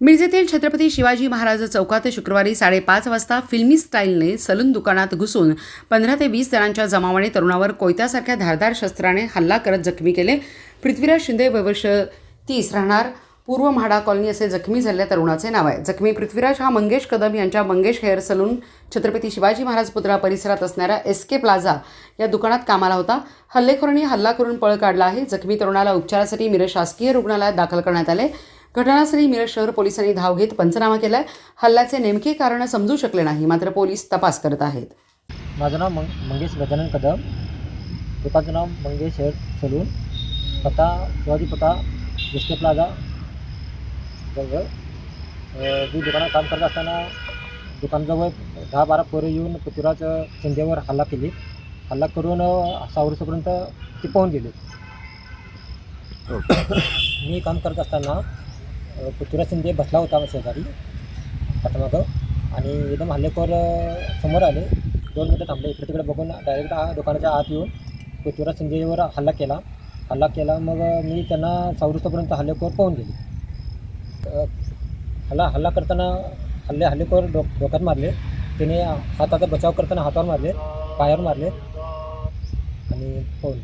मिरजेतील छत्रपती शिवाजी महाराज चौकात शुक्रवारी साडेपाच वाजता फिल्मी स्टाईलने सलून दुकानात घुसून पंधरा ते वीस जणांच्या जमावाने तरुणावर कोयत्यासारख्या धारदार शस्त्राने हल्ला करत जखमी केले. पृथ्वीराज शिंदे वयवर्ष तीस राहणार. पूर्व म्हाडा कॉलनी असे जखमी झालेल्या तरुणाचे नाव आहे. जखमी पृथ्वीराज हा मंगेश कदम यांच्या मंगेश हेअर सलून छत्रपती शिवाजी महाराज पुतळा परिसरात असणाऱ्या एस के प्लाझा या दुकानात कामाला होता. हल्लेखोरांनी हल्ला करून पळ काढला आहे. जखमी तरुणाला उपचारासाठी मिरज शासकीय रुग्णालयात दाखल करण्यात आले. घटनास्थळी मिरज शहर पोलिसांनी धाव घेत पंचनामा केलाय. हल्ल्याचे नेमके कारण समजू शकले नाही मात्र पोलीस तपास करत आहेत. माझं नाव मंग मंगेश गजानन कदम. दुकानचं नाव मंगेश हेअर सलून. पत्ता शिवाजी पत्ता एस के प्लाझा जवळ. मी दुकानात काम करत असताना दुकानजवळ दहा बारा पोरं येऊन पृथ्वीराज शिंदेवर हल्ला केली. हल्ला करून सावरसपर्यंत ते पाहून गेले. मी काम करत असताना पृथ्वीराज शिंदे बसला होता शेजारी पाठीमागं. आणि एकदम हल्लेखोर समोर आले. दोन मिनटं थांबले. इकडे तिकडे बघून डायरेक्ट दुकानाच्या आत येऊन पृथ्वीराज शिंदेवर हल्ला केला. हल्ला केला. मग मी त्यांना सावरसपर्यंत हल्लेखोर पाहून गेले. हल्ला हल्ला करताना हल्ले हल्लेखोर डोक डोक्यात मारले. त्याने हाताचा बचाव करताना हातावर मारले पायावर मारले. आणि पाहून